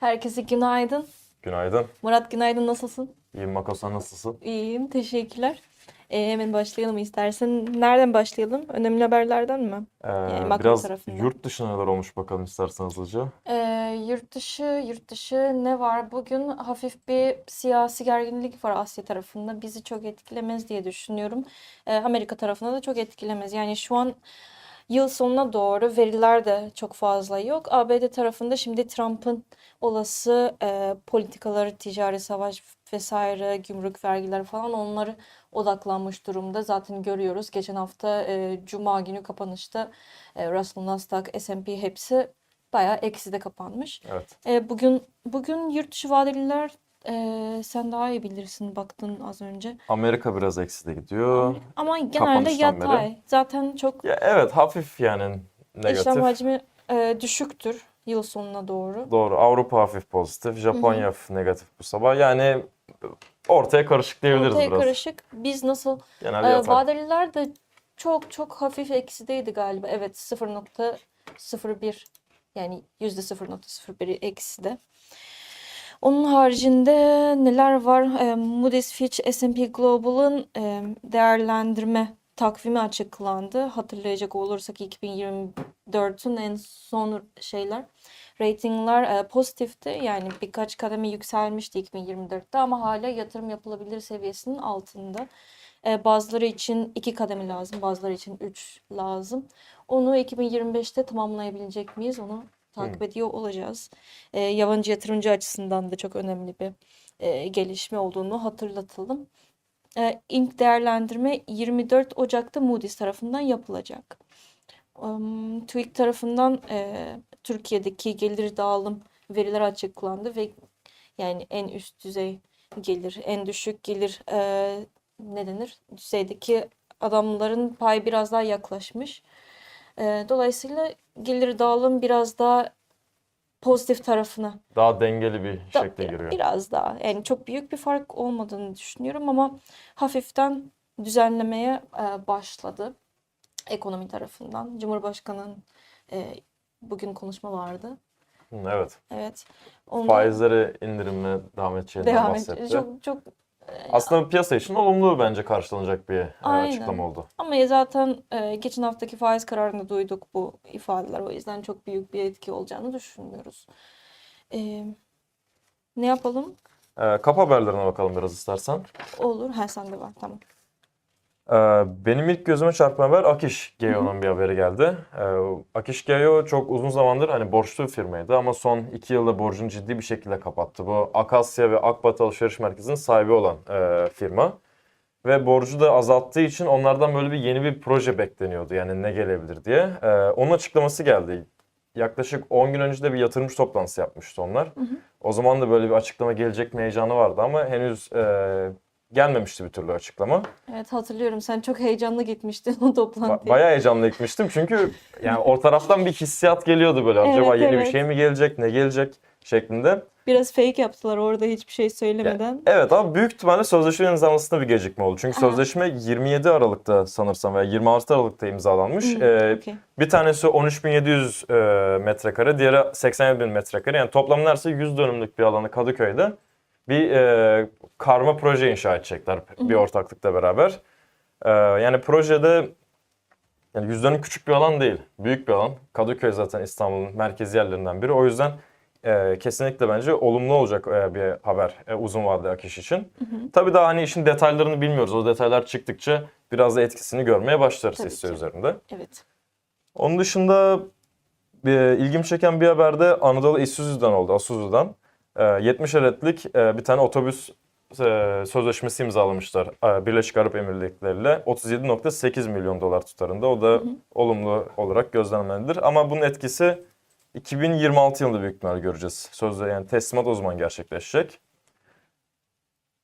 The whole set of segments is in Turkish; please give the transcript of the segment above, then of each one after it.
Herkese günaydın. Günaydın. Murat günaydın nasılsın? İyiyim Mako sen nasılsın? İyiyim teşekkürler. Ee, hemen başlayalım istersen. Nereden başlayalım? Önemli haberlerden mi? Ee, makro biraz tarafından. yurt dışına neler olmuş bakalım istersen hızlıca. Ee, yurt dışı, yurt dışı ne var? Bugün hafif bir siyasi gerginlik var Asya tarafında. Bizi çok etkilemez diye düşünüyorum. Ee, Amerika tarafında da çok etkilemez. Yani şu an yıl sonuna doğru veriler de çok fazla yok. ABD tarafında şimdi Trump'ın olası e, politikaları, ticari savaş vesaire, gümrük vergileri falan onları odaklanmış durumda. Zaten görüyoruz. Geçen hafta e, Cuma günü kapanışta e, Russell, Nasdaq, S&P hepsi bayağı ekside kapanmış. Evet. E, bugün bugün yurt dışı vadeliler e, sen daha iyi bilirsin baktın az önce. Amerika biraz ekside gidiyor. Ama genelde Kapanıştan beri. yatay. Zaten çok Ya evet hafif yani negatif. işlem hacmi e, düşüktür yıl sonuna doğru. Doğru. Avrupa hafif pozitif. Japonya hafif negatif bu sabah. Yani ortaya karışık diyebiliriz Ortaya biraz. karışık. Biz nasıl Genelde e, yatay. vadeliler de çok çok hafif eksideydi galiba. Evet 0.01 yani %0.01'i ekside. Onun haricinde neler var? E, Moody's Fitch S&P Global'ın e, değerlendirme takvimi açıklandı. Hatırlayacak olursak 2024'ün en son şeyler ratingler e, pozitifti. Yani birkaç kademe yükselmişti 2024'te ama hala yatırım yapılabilir seviyesinin altında. E, bazıları için iki kademe lazım, bazıları için üç lazım. Onu 2025'te tamamlayabilecek miyiz? Onu takip ediyor olacağız. E, yabancı yatırımcı açısından da çok önemli bir e, gelişme olduğunu hatırlatalım. E, ilk değerlendirme 24 Ocak'ta Moody's tarafından yapılacak. Um, TÜİK tarafından e, Türkiye'deki gelir dağılım verileri açıklandı ve yani en üst düzey gelir, en düşük gelir e, ne denir? Düzeydeki adamların payı biraz daha yaklaşmış. E, dolayısıyla gelir dağılım biraz daha pozitif tarafına Daha dengeli bir da- şekle giriyor. Biraz daha. Yani çok büyük bir fark olmadığını düşünüyorum ama hafiften düzenlemeye e, başladı ekonomi tarafından. Cumhurbaşkanı'nın e, bugün konuşma vardı. Evet. Evet. Ondan Faizleri indirimle devam edeceğinden devam bahsetti. Çok çok Aslında piyasa için olumlu bence karşılanacak bir e, Aynen. açıklama oldu. ama zaten e, geçen haftaki faiz kararında duyduk bu ifadeler. O yüzden çok büyük bir etki olacağını düşünmüyoruz. E, ne yapalım? E, haberlerine bakalım biraz istersen. Olur. Ha sende var. Tamam. Ee, Benim ilk gözüme çarpan haber Akiş Geo'nun bir haberi geldi. Ee, Akiş Geo çok uzun zamandır hani borçlu bir firmaydı ama son iki yılda borcunu ciddi bir şekilde kapattı. Bu Akasya ve Akbat Alışveriş Merkezi'nin sahibi olan e, firma. Ve borcu da azalttığı için onlardan böyle bir yeni bir proje bekleniyordu. Yani ne gelebilir diye. Ee, onun açıklaması geldi. Yaklaşık 10 gün önce de bir yatırımcı toplantısı yapmıştı onlar. O zaman da böyle bir açıklama gelecek mi heyecanı vardı ama henüz e, gelmemişti bir türlü açıklama. Evet hatırlıyorum. Sen çok heyecanlı gitmiştin o Ba- toplantıya. bayağı heyecanla gitmiştim çünkü yani o taraftan bir hissiyat geliyordu böyle. Acaba Evet, yeni bir evet. şey mi gelecek, ne gelecek şeklinde. Biraz fake yaptılar orada hiçbir şey söylemeden. Evet ama büyük ihtimalle sözleşme imzalamasında bir gecikme oldu. Çünkü Aha. sözleşme 27 Aralık'ta sanırsam veya 26 Aralık'ta imzalanmış. Hı, Ee, okey. bir tanesi 13.700 e, metrekare, diğeri 87.000 metrekare. Yani toplam neredeyse 100 dönümlük bir alanı Kadıköy'de bir e, karma proje inşa edecekler bir ortaklıkla beraber. E, yani projede yani 100 dönüm küçük bir alan değil, büyük bir alan. Kadıköy zaten İstanbul'un merkezi yerlerinden biri. O yüzden e, kesinlikle bence olumlu olacak e, bir haber e, uzun vadeli akış için. Tabii daha hani işin detaylarını bilmiyoruz. O detaylar çıktıkça biraz da etkisini görmeye başlarız Tabii hisse ki. üzerinde. Evet. Onun dışında bir, ilgimi çeken bir haber de Anadolu Isuzu'dan oldu, Asuzu'dan. E, 70 adetlik e, bir tane otobüs e, sözleşmesi imzalamışlar e, Birleşik Arap Emirlikleri ile 37.8 milyon dolar tutarında. O da olumlu olarak gözlemlenilir. Ama bunun etkisi 2026 yılında büyük ihtimalle göreceğiz. Sözde yani teslimat o zaman gerçekleşecek.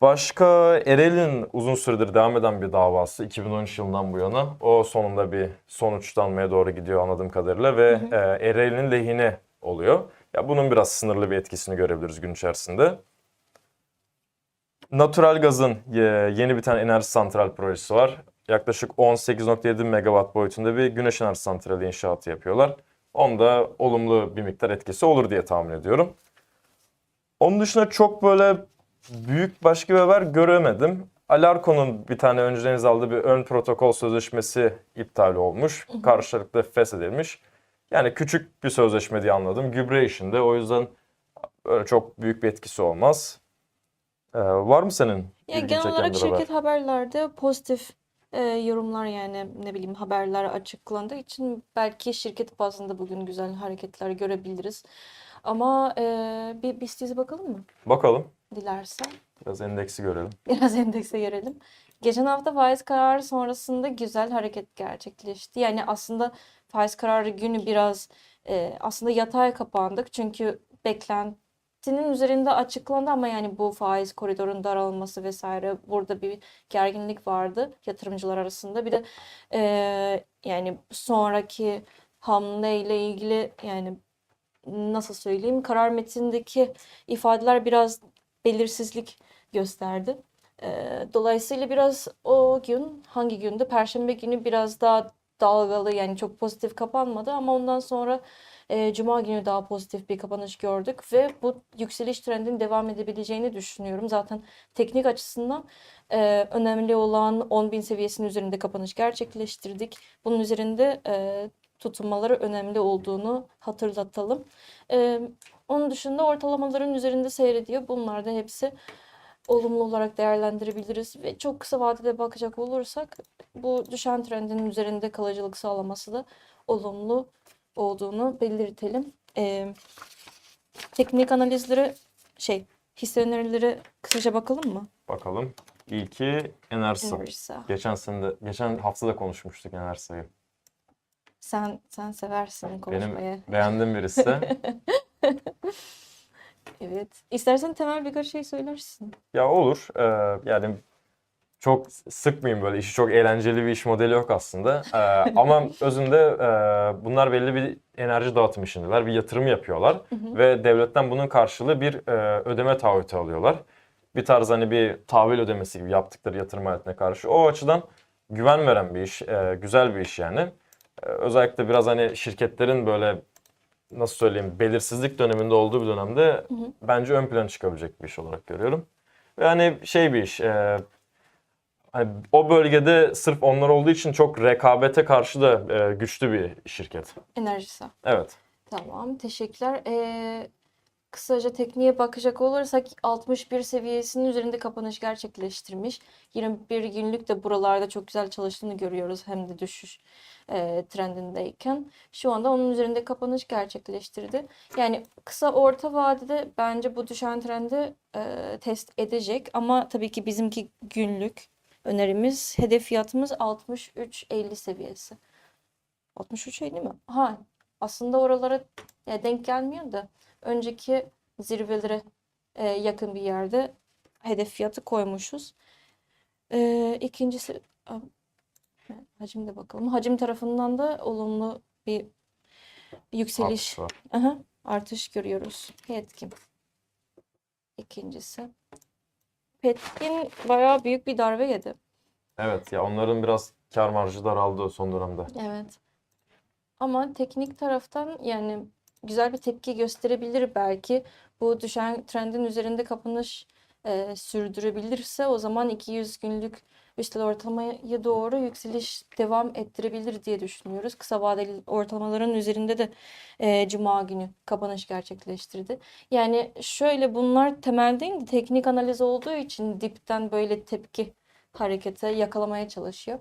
Başka Ereğli'nin uzun süredir devam eden bir davası 2013 yılından bu yana. O sonunda bir sonuçlanmaya doğru gidiyor anladığım kadarıyla ve e, Ereğli'nin lehine oluyor. Ya bunun biraz sınırlı bir etkisini görebiliriz gün içerisinde. Natural Gaz'ın yeni bir tane enerji santral projesi var. Yaklaşık 18.7 megawatt boyutunda bir güneş enerji santrali inşaatı yapıyorlar. Onda olumlu bir miktar etkisi olur diye tahmin ediyorum. Onun dışında çok böyle büyük başka bir haber göremedim. Alarko'nun bir tane önceden aldığı bir ön protokol sözleşmesi iptal olmuş. Karşılıklı feshedilmiş. Yani küçük bir sözleşme diye anladım. Gübre işinde. O yüzden öyle çok büyük bir etkisi olmaz. Ee, var mı senin Ya ilgini genel olarak bir haber? şirket haberlerde pozitif e, yorumlar yani ne bileyim haberler açıklandığı için belki şirket bazında bugün güzel hareketler görebiliriz. Ama e, bir BIST dizi bakalım mı? Bakalım. Dilersen. Biraz endeksi görelim. Biraz endekse görelim. Geçen hafta faiz kararı sonrasında güzel hareket gerçekleşti. Yani aslında faiz kararı günü biraz e, aslında yatay kapandık. Çünkü beklentinin üzerinde açıklandı ama yani bu faiz koridorun daralması vesaire burada bir gerginlik vardı yatırımcılar arasında. Bir de e, yani sonraki hamleyle ilgili yani nasıl söyleyeyim karar metnindeki ifadeler biraz belirsizlik gösterdi. Ee, dolayısıyla biraz o gün hangi günde? Perşembe günü biraz daha dalgalı yani çok pozitif kapanmadı ama ondan sonra e, Cuma günü daha pozitif bir kapanış gördük ve bu yükseliş trendinin devam edebileceğini düşünüyorum. Zaten teknik açısından e, önemli olan 10.000 seviyesinin üzerinde kapanış gerçekleştirdik. Bunun üzerinde e, tutunmaları önemli olduğunu hatırlatalım. E, onun dışında ortalamaların üzerinde seyrediyor. Bunlar da hepsi olumlu olarak değerlendirebiliriz ve çok kısa vadede bakacak olursak bu düşen trendin üzerinde kalıcılık sağlaması da olumlu olduğunu belirtelim. Ee, teknik analizleri şey hisse önerileri kısaca bakalım mı? Bakalım. İlki Enerjisa. Enerjisa. Geçen sene de, geçen hafta da konuşmuştuk Enerjisa'yı. Sen sen seversin konuşmayı. Benim beğendiğim birisi. Evet. İstersen temel birkaç şey söylersin. Ya olur. Ee, yani çok sıkmayayım böyle. İşi çok eğlenceli bir iş modeli yok aslında. Ee, ama özünde e, bunlar belli bir enerji dağıtım işindeler. Bir yatırım yapıyorlar. Ve devletten bunun karşılığı bir e, ödeme taahhütü alıyorlar. Bir tarz hani bir tahvil ödemesi gibi yaptıkları yatırım aletine karşı. O açıdan güven veren bir iş. e, güzel bir iş yani. E, özellikle biraz hani şirketlerin böyle nasıl söyleyeyim belirsizlik döneminde olduğu bir dönemde bence ön plana çıkabilecek bir iş olarak görüyorum. Ve hani şey bir iş, e, hani o bölgede sırf onlar olduğu için çok rekabete karşı da e, güçlü bir şirket. Enerjisa. Evet. Tamam, teşekkürler. Ee, kısaca tekniğe bakacak olursak 61 seviyesinin üzerinde kapanış gerçekleştirmiş. 21 günlük de buralarda çok güzel çalıştığını görüyoruz hem de düşüş e, trendindeyken. Şu anda onun üzerinde kapanış gerçekleştirdi. Yani kısa orta vadede bence bu düşen trendi e, test edecek ama tabii ki bizimki günlük önerimiz, hedef fiyatımız 63.50 seviyesi. 63.50 mi? Ha, aslında oralara e, denk gelmiyor da önceki zirvelere e, yakın bir yerde hedef fiyatı koymuşuz. E, ikincisi a, hacimde bakalım. Hacim tarafından da olumlu bir yükseliş, var. aha, artış görüyoruz. Petkim. İkincisi. Petkim bayağı büyük bir darbe yedi. Evet ya onların biraz kar marjı daraldı son dönemde. Evet. Ama teknik taraftan yani güzel bir tepki gösterebilir belki. Bu düşen trendin üzerinde kapanış e, sürdürebilirse o zaman 200 günlük üstel ortalamaya doğru yükseliş devam ettirebilir diye düşünüyoruz. Kısa vadeli ortalamaların üzerinde de e, Cuma günü kapanış gerçekleştirdi. Yani şöyle bunlar temel değil de teknik analiz olduğu için dipten böyle tepki harekete yakalamaya çalışıyor.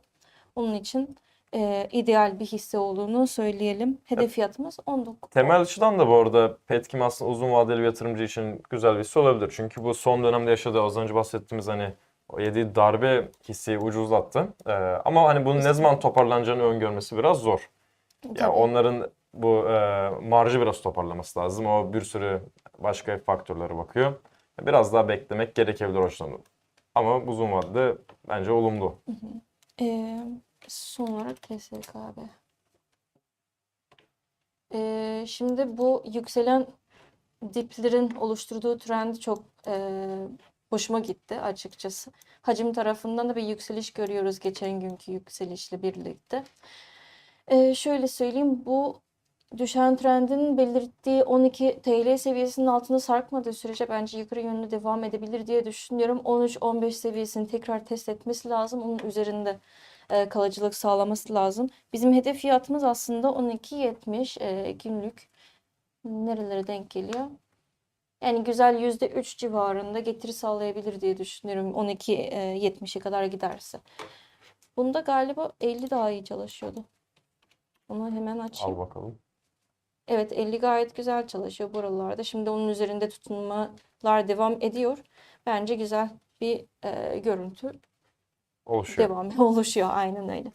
Onun için e, ideal bir hisse olduğunu söyleyelim. Hedef fiyatımız 19. Temel açıdan da bu arada Petkim aslında uzun vadeli bir yatırımcı için güzel bir hisse olabilir. Çünkü bu son dönemde yaşadığı az önce bahsettiğimiz hani o yediği darbe hisseyi ucuzlattı. Ee, ama hani bunun ne zaman toparlanacağını öngörmesi biraz zor. Tabii. onların bu e, marjı biraz toparlaması lazım. O bir sürü başka faktörlere bakıyor. Biraz daha beklemek gerekebilir açıdan. Ama uzun vadede bence olumlu. Ee, son olarak TSKB. Ee, şimdi bu yükselen diplerin oluşturduğu trendi çok e, hoşuma gitti açıkçası. Hacim tarafından da bir yükseliş görüyoruz geçen günkü yükselişle birlikte. Ee, şöyle söyleyeyim bu düşen trendin belirttiği 12 TL seviyesinin altında sarkmadığı sürece bence yukarı yönlü devam edebilir diye düşünüyorum. 13-15 seviyesini tekrar test etmesi lazım. Onun üzerinde e, kalıcılık sağlaması lazım. Bizim hedef fiyatımız aslında 12.70 e, günlük. Nerelere denk geliyor? Yani güzel %3 civarında getiri sağlayabilir diye düşünüyorum. 12.70'e kadar giderse. Bunda galiba 50 daha iyi çalışıyordu. Onu hemen açayım. Al bakalım. Evet 50 gayet güzel çalışıyor buralarda. Şimdi onun üzerinde tutunmalar devam ediyor. Bence güzel bir e, görüntü Oluşuyor. devam oluşuyor. Aynen öyle.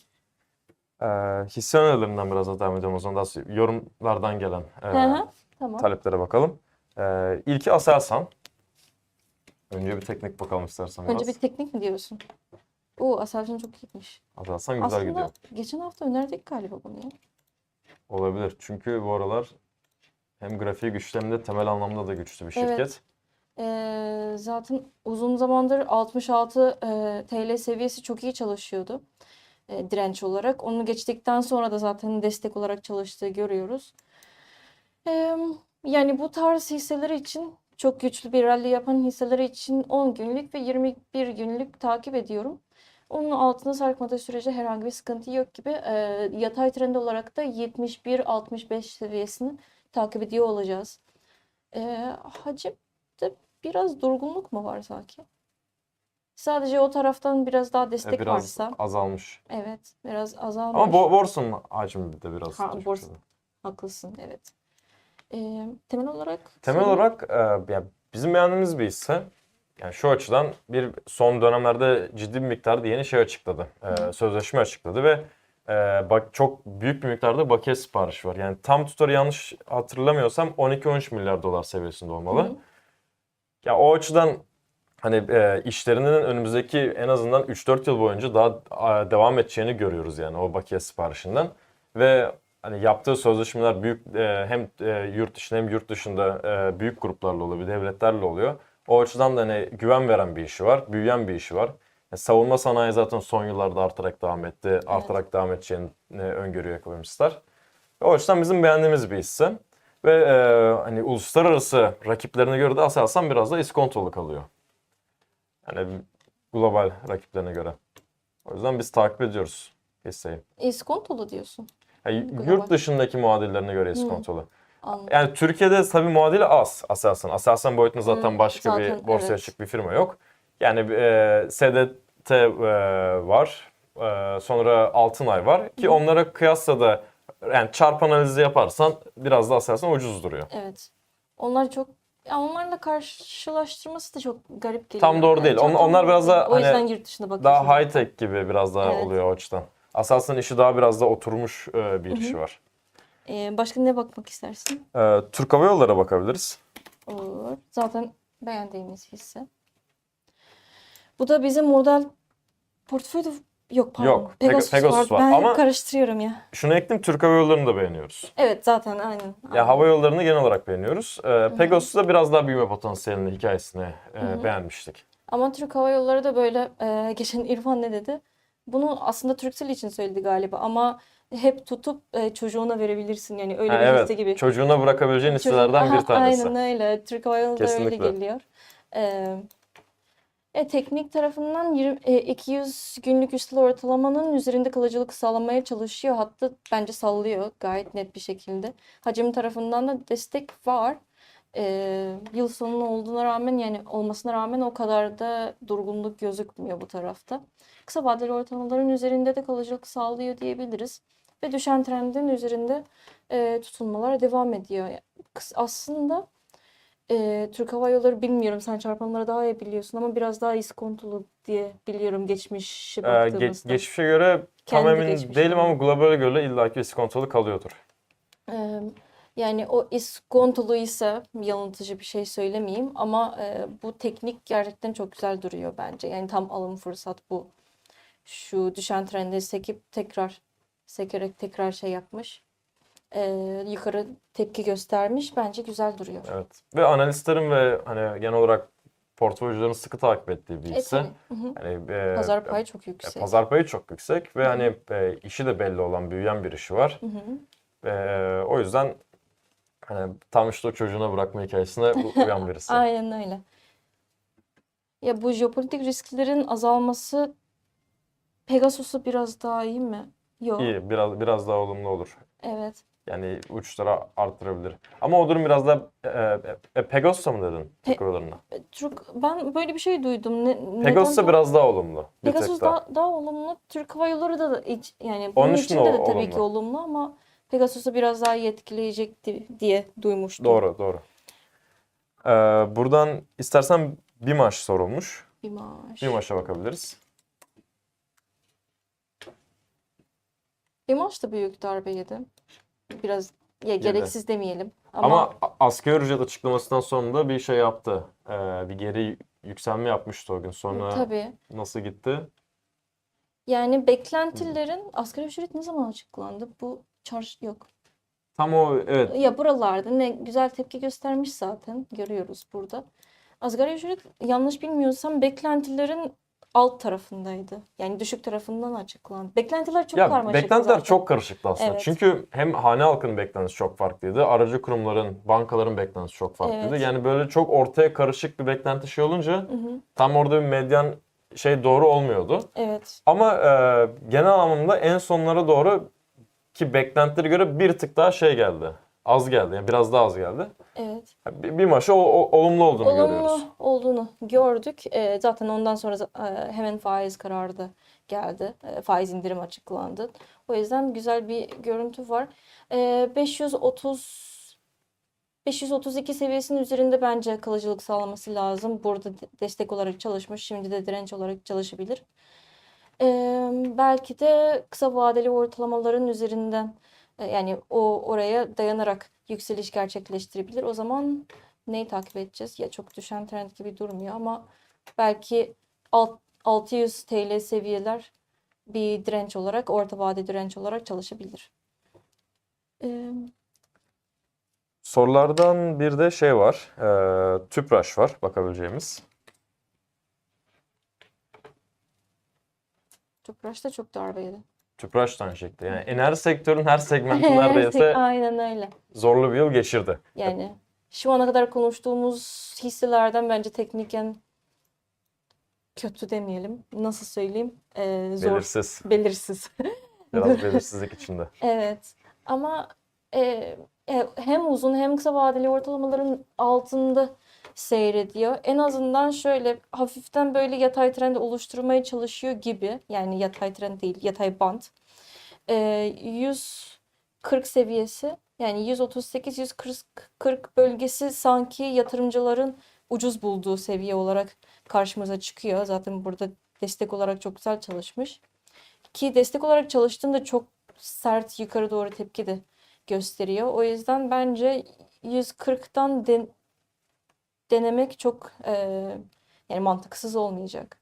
Ee, hisse önerilerinden biraz daha devam edelim o zaman. Daha yorumlardan gelen e, Hı hı, tamam. taleplere bakalım. Ee, ilki Aselsan. Önce bir teknik bakalım istersen biraz. Önce bir teknik mi diyorsun? Oo Aselsan çok iyiymiş. Aselsan güzel Aslında gidiyor. geçen hafta önerdik galiba bunu ya. Olabilir. Çünkü bu aralar hem grafiği güçlü hem de temel anlamda da güçlü bir Evet. şirket. Ee, zaten uzun zamandır 66 e, TL seviyesi çok iyi çalışıyordu. e, direnç olarak. Onu geçtikten sonra da zaten destek olarak çalıştığı görüyoruz. Ee, yani bu tarz hisseler için çok güçlü bir rally yapan hisseler için 10 günlük ve 21 günlük takip ediyorum. Onun altına sarkmadığı sürece herhangi bir sıkıntı yok gibi. Ee, yatay trend olarak da 71-65 seviyesini takip ediyor olacağız. Ee, hacimde biraz durgunluk mu var sanki? Sadece o taraftan biraz daha Ee, destek biraz varsa. azalmış. Evet, biraz azalmış. Ama bo borsanın hacmi de biraz Ha, tabii. Haklısın, evet. Ee, temel olarak Temel senin- olarak e, yani bizim beğendiğimiz bir hisse. Yani şu açıdan bir son dönemlerde ciddi bir miktarda yeni şey açıkladı. E, sözleşme açıkladı ve e, bak çok büyük bir miktarda bakiye sipariş var. Yani tam tutarı yanlış hatırlamıyorsam 12-13 milyar dolar seviyesinde olmalı. Hı. Ya o açıdan hani e, işlerinin önümüzdeki en azından 3-4 yıl boyunca daha e, devam edeceğini görüyoruz yani o bakiye siparişinden. Ve hani yaptığı sözleşmeler büyük e, hem e, yurt içinde hem yurt dışında e, büyük gruplarla oluyor, devletlerle oluyor. O açıdan da hani güven veren bir işi var, büyüyen bir işi var. E, savunma sanayi zaten son yıllarda artarak devam etti, artarak devam edeceğini e, öngörüyor ekonomistler. O açıdan bizim beğendiğimiz bir hisse. Ve e, hani uluslararası rakiplerine göre de Aselsan biraz da iskontolu kalıyor. Yani global rakiplerine göre. O yüzden biz takip ediyoruz hisseyi. İskontolu diyorsun. Yani Global. yurt dışındaki muadillerine göre iskontolu. Anladım. Yani Türkiye'de tabii muadili az Aselsan. Aselsan boyutunda zaten Hı, başka bir zaten borsaya evet. açık bir firma yok. Yani e, SDT e, var. E, sonra Altınay var. Ki Hı. onlara kıyasla da yani çarp analizi yaparsan biraz da Aselsan ucuz duruyor. Evet. Onlar çok ya onlarla karşılaştırması da çok garip geliyor. Tam doğru Yani değil. On- onlar biraz daha O hani yüzden yurt dışına bakıyorsun. Daha high tech gibi biraz daha Evet. oluyor o açıdan. Aselsan işi daha biraz da oturmuş e, bir Hı hı. işi var. Ee, başka ne bakmak istersin? E, Türk Hava Yolları'na bakabiliriz. Olur. Zaten beğendiğimiz hisse. Bu da bizim model portföyde yok pardon. Yok, Peg- Pegasus, Pegasus var Ben hep ama- karıştırıyorum ya. Şunu ekleyeyim Türk Hava Yolları'nı da beğeniyoruz. Evet zaten aynen. Ya hava yollarını genel olarak beğeniyoruz. E, Pegasus'ta biraz daha büyüme potansiyelini, hikayesini e, beğenmiştik. Ama Türk Hava Yolları da böyle e, geçen İrfan ne dedi? Bunu aslında Turkcell için söyledi galiba ama hep tutup e, çocuğuna verebilirsin yani öyle Ha, bir evet, hisse gibi. çocuğuna bırakabileceğin Çocuk- hisselerden Aha, bir tanesi. Aynen öyle. Türk Hava Yolları da öyle Kesinlikle. geliyor. Ee, e, teknik tarafından 20, e, 200 günlük üstel ortalamanın üzerinde kalıcılık sağlamaya çalışıyor. Hatta bence sallıyor gayet net bir şekilde. Hacim tarafından da destek var. Ee, yıl sonu olduğuna rağmen yani olmasına rağmen o kadar da durgunluk gözükmüyor bu tarafta. Kısa vadeli ortalamaların üzerinde de kalıcılık sağlıyor diyebiliriz. Ve düşen trendin üzerinde e, tutunmalar devam ediyor. Aslında e, Türk Hava Yolları bilmiyorum sen çarpanları daha iyi biliyorsun ama biraz daha iskontolu diye biliyorum geçmişe E, ge- baktığımızda. geçmişe göre tam Kendi emin geçmişine değilim ama göre. globale göre illaki iskontolu kalıyordur. Ee, yani o iskontolu ise yanıltıcı bir şey söylemeyeyim ama e, bu teknik gerçekten çok güzel duruyor bence. Yani tam alım fırsat bu. Şu düşen trende sekip tekrar sekerek tekrar şey yapmış. Ee, yukarı tepki göstermiş. Bence güzel duruyor. Evet. Ve analistlerin ve hani genel olarak portföycülerin sıkı takip ettiği bir E, hisse. Hani, e, Pazar payı çok e, yüksek. pazar payı çok yüksek ve Hı hı. hani e, işi de belli olan büyüyen bir işi var. Ee, o yüzden hani tam işte o çocuğuna bırakma hikayesine uyan birisi. Aynen öyle. Ya bu jeopolitik risklerin azalması Pegasus'a biraz daha iyi mi? Yok. İyi, biraz biraz daha olumlu olur. Evet. Yani uçlara arttırabilir. Ama o durum biraz da e, e, Pegasus'a mı dedin Pe- Türk Hava E, Türk ben böyle bir şey duydum. Ne, Pegasus'a biraz daha olumlu. Pegasus daha. daha, olumlu. Türk Hava Yolları da, da iç- yani Onun bunun için için de, de tabii olumlu. ki olumlu ama Pegasus'u biraz daha iyi etkileyecekti diye duymuştum. Doğru, doğru. Ee, buradan istersen bir maç sorulmuş. Bir maaş. Bir maça bakabiliriz. Bir maaş da büyük darbe yedi. Biraz ya Yedi. gereksiz demeyelim ama, Ama asgari ücret açıklamasından sonra da bir şey yaptı. Ee, bir geri yükselme yapmıştı o gün. Sonra tabii nasıl gitti? yani beklentilerin asgari ücret ne zaman açıklandı? Bu çarş yok. Tam o evet Ya buralarda ne güzel tepki göstermiş zaten görüyoruz burada. Asgari ücret yanlış bilmiyorsam beklentilerin alt tarafındaydı. Yani düşük tarafından açıklandı. Beklentiler çok Ya karmaşıktı beklentiler zaten. çok karışıktı aslında. Evet. Çünkü hem hane halkının beklentisi çok farklıydı. Aracı kurumların, bankaların beklentisi çok farklıydı. Evet. Yani böyle çok ortaya karışık bir beklenti şey olunca Hı hı, tam orada bir medyan şey doğru olmuyordu. evet. Ama e, genel anlamda en sonlara doğru ki beklentilere göre bir tık daha şey geldi. Az geldi. Yani biraz daha az geldi. Evet. Bir, bir maçı o, o- olumlu olduğunu Olumlu görüyoruz. olduğunu gördük. Ee, zaten ondan sonra e, hemen faiz kararı da geldi. E, faiz indirim açıklandı. O yüzden güzel bir görüntü var. Ee, 530 532 seviyesinin üzerinde bence kalıcılık sağlaması lazım. Burada de- destek olarak çalışmış. Şimdi de direnç olarak çalışabilir. Ee, belki de kısa vadeli ortalamaların üzerinden e, yani o oraya dayanarak yükseliş gerçekleştirebilir. O zaman neyi takip edeceğiz? Ya çok düşen trend gibi durmuyor ama belki alt, 600 TL seviyeler bir direnç olarak, orta vade direnç olarak çalışabilir. Ee, Sorulardan bir de şey var. E, Tüpraş var bakabileceğimiz. Tüpraş da çok darbe yedi. Tüpraş şekilde. Yani enerji sektörün her segmenti neredeyse Aynen öyle. zorlu bir yıl geçirdi. Yani şu ana kadar konuştuğumuz hisselerden bence tekniken kötü demeyelim. Nasıl söyleyeyim? Ee, zor, Belirsiz. belirsiz. Biraz belirsizlik içinde. Evet ama e, e, hem uzun hem kısa vadeli ortalamaların altında seyrediyor. En azından şöyle hafiften böyle yatay trend oluşturmaya çalışıyor gibi. Yani yatay trend değil, yatay band. E, 140 seviyesi yani 138-140 bölgesi sanki yatırımcıların ucuz bulduğu seviye olarak karşımıza çıkıyor. Zaten burada destek olarak çok güzel çalışmış. Ki destek olarak çalıştığında çok sert yukarı doğru tepki de gösteriyor. O yüzden bence 140'tan den- denemek çok e, yani mantıksız olmayacak.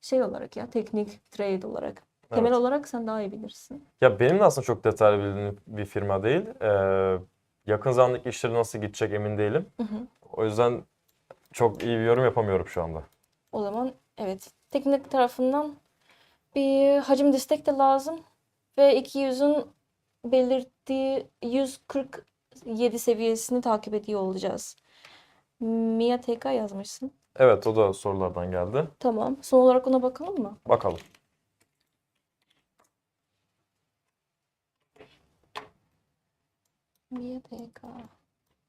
Şey olarak ya teknik trade olarak. Temel Evet. olarak sen daha iyi bilirsin. Ya benim de aslında çok detaylı bildiğim bir firma değil. Ee, yakın zamandaki işleri nasıl gidecek emin değilim. Hı hı. O yüzden çok iyi bir yorum yapamıyorum şu anda. O zaman evet teknik tarafından bir hacim destek de lazım ve 200'ün belirttiği 147 seviyesini takip ediyor olacağız. Mia TK yazmışsın. Evet o da sorulardan geldi. Tamam. Son olarak ona bakalım mı? Bakalım. Mia TK.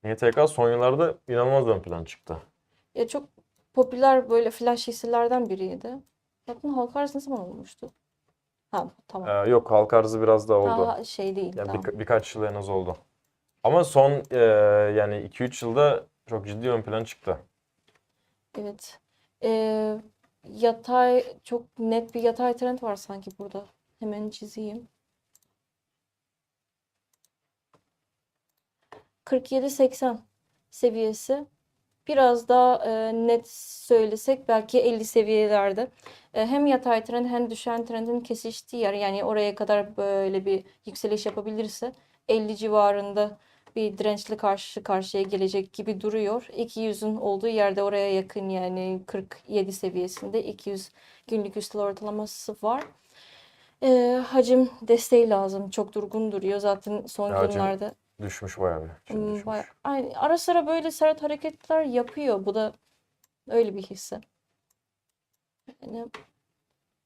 YTK son yıllarda inanılmaz ön plan çıktı. Ya çok popüler böyle flash hisselerden biriydi. Zaten halka arası ne zaman olmuştu? Ha tamam. Ee, yok halk arzı biraz da oldu. Ha, şey değil. Yani tamam. birka- birkaç yıl en az oldu. Ama son e, yani 2-3 yılda çok ciddi ön plan çıktı. Evet. Ee, yatay çok net bir yatay trend var sanki burada. Hemen çizeyim. 47-80 seviyesi. Biraz daha e, net söylesek belki 50 seviyelerde. E, hem yatay trend hem düşen trendin kesiştiği yer yani oraya kadar böyle bir yükseliş yapabilirse 50 civarında bir dirençle karşı karşıya gelecek gibi duruyor. 200'ün olduğu yerde oraya yakın yani 47 seviyesinde 200 günlük üstel ortalaması var. Ee, hacim desteği lazım. Çok durgun duruyor. Zaten son Hacim günlerde Düşmüş bayağı bir. Şimdi Hmm, düşmüş. baya- Ay, ara sıra böyle sert hareketler yapıyor. Bu da öyle bir hisse. Yani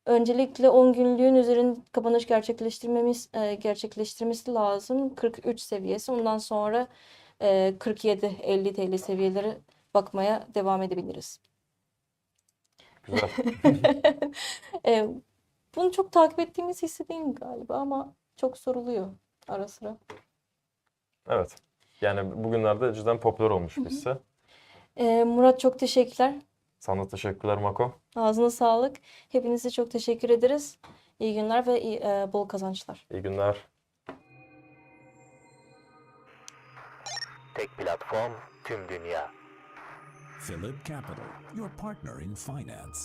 öncelikle 10 günlüğün üzerinde kapanış gerçekleştirmemiz e, gerçekleştirmesi lazım. 43 seviyesi. Ondan sonra e, 47-50 TL seviyeleri bakmaya devam edebiliriz. Güzel. E, bunu çok takip ettiğimiz hisse değil galiba ama çok soruluyor ara sıra. Evet. Yani bugünlerde cidden popüler olmuş bir hisse. E, Murat çok teşekkürler. Sana teşekkürler Mako. Ağzına sağlık. Hepinize çok teşekkür ederiz. İyi günler ve iyi- e, bol kazançlar. İyi günler. Tek platform tüm dünya. Philip Capital, your partner in finance.